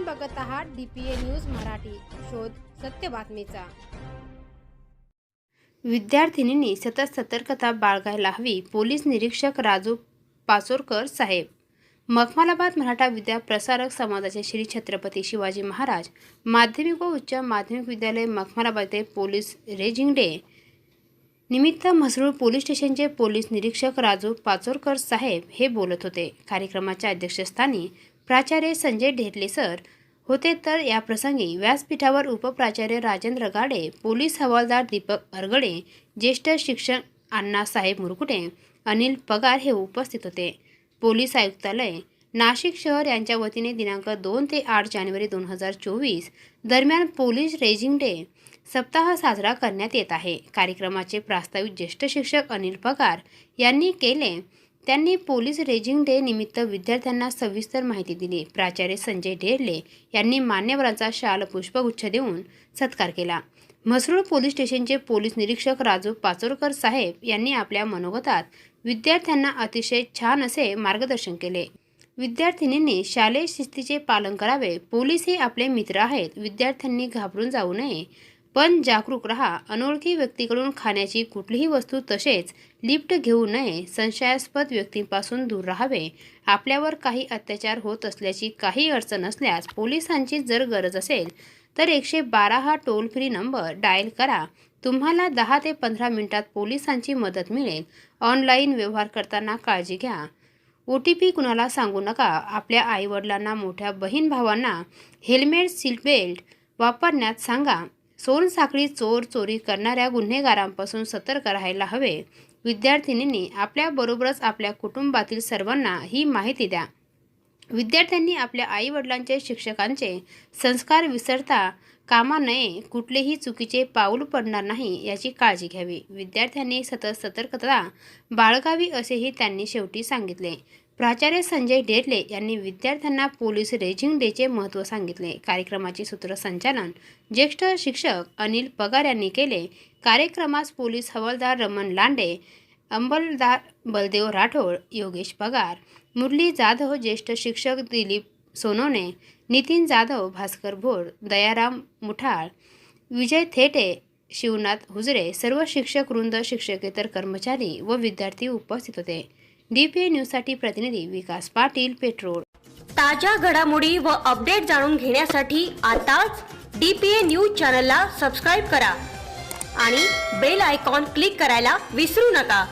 आपण बघत आहात डीपीए न्यूज मराठी. शोध सत्य बातमीचा. विद्यार्थिनींनी सतत सतर्कता बाळगायला हवी पोलीस निरीक्षक राजू पाचोरकर साहेब. मखमालाबाद मराठा विद्या प्रसारक समाजाचे श्री छत्रपती शिवाजी महाराज माध्यमिक व उच्च माध्यमिक विद्यालय मखमालाबाद येथे पोलीस रेजिंग डे. निमित्त म्हसरूळ पोलीस स्टेशनचे पोलीस निरीक्षक राजू पाचोरकर साहेब हे बोलत होते. कार्यक्रमाच्या अध्यक्षस्थानी प्राचार्य संजय ढेरले सर होते तर या प्रसंगी व्यासपीठावर उपप्राचार्य राजेंद्र गाडे पोलीस हवालदार दीपक अरगडे ज्येष्ठ शिक्षक अण्णासाहेब मुरकुटे अनिल पगार हे उपस्थित होते. पोलीस आयुक्तालय नाशिक शहर यांच्या वतीने दिनांक दोन ते आठ जानेवारी दोन हजार चोवीस दरम्यान पोलीस रेजिंग डे सप्ताह साजरा करण्यात येत आहे. कार्यक्रमाचे प्रास्ताविक ज्येष्ठ शिक्षक अनिल पगार यांनी केले. त्यांनी पोलीस रेजिंग डे निमित्त विद्यार्थ्यांना सविस्तर माहिती दिली. प्राचार्य संजय ढेरले यांनी मान्यवरांचा शाल पुष्पगुच्छ देऊन सत्कार केला. म्हसरूळ पोलीस स्टेशनचे पोलीस निरीक्षक राजू पाचोरकर साहेब यांनी आपल्या मनोगतात विद्यार्थ्यांना अतिशय छान असे मार्गदर्शन केले. विद्यार्थिनींनी शालेय शिस्तीचे पालन करावे. पोलीस हे आपले मित्र आहेत. विद्यार्थ्यांनी घाबरून जाऊ नये. पण जागरूक रहा. अनोळखी व्यक्तीकडून खाण्याची कुठलीही वस्तू तसेच लिफ्ट घेऊ नये संशयास्पद व्यक्तींपासून दूर राहावे. आपल्यावर काही अत्याचार होत असल्याची काही अडचण असल्यास पोलिसांची जर गरज असेल तर एकशे बारा हा टोल फ्री नंबर डायल करा. तुम्हाला दहा ते पंधरा मिनिटात पोलिसांची मदत मिळेल. ऑनलाईन व्यवहार करताना काळजी घ्या. ओ टी पी कुणाला सांगू नका. आपल्या आईवडिलांना मोठ्या बहीण भावांना हेल्मेट सीट बेल्ट वापरण्यात सांगा. सोनसाखळी चोर चोरी करणाऱ्या गुन्हेगारांपासून सतर्क राहायला हवे. विद्यार्थिनींनी आपल्याबरोबरच आपल्या कुटुंबातील सर्वांना ही माहिती द्या. विद्यार्थ्यांनी आपल्या आईवडिलांचे शिक्षकांचे संस्कार विसरता कामा नये कुठलेही चुकीचे पाऊल पडणार नाही याची काळजी घ्यावी. विद्यार्थ्यांनी सतत सतर्कता बाळगावी असेही त्यांनी शेवटी सांगितले. प्राचार्य संजय डेरले यांनी विद्यार्थ्यांना पोलीस रेजिंग डेचे महत्त्व सांगितले. कार्यक्रमाचे सूत्रसंचालन ज्येष्ठ शिक्षक अनिल पगार यांनी केले. कार्यक्रमास पोलीस हवालदार रमण लांडे अंबलदार बलदेव राठोड योगेश पगार मुरली जाधव ज्येष्ठ शिक्षक दिलीप सोनवणे नितीन जाधव भास्कर भोर दयाराम मुठाळ विजय थेटे शिवनाथ हुजरे सर्व शिक्षक वृंद शिक्षकेतर कर्मचारी व विद्यार्थी उपस्थित होते. डी पी न्यूजसाठी प्रतिनिधी विकास पाटील पेट्रोल. ताज्या घडामोडी व अपडेट जाणून घेण्यासाठी आताच डीपीए न्यूज चॅनलला सबस्क्राईब करा आणि बेल आयकॉन क्लिक करायला विसरू नका.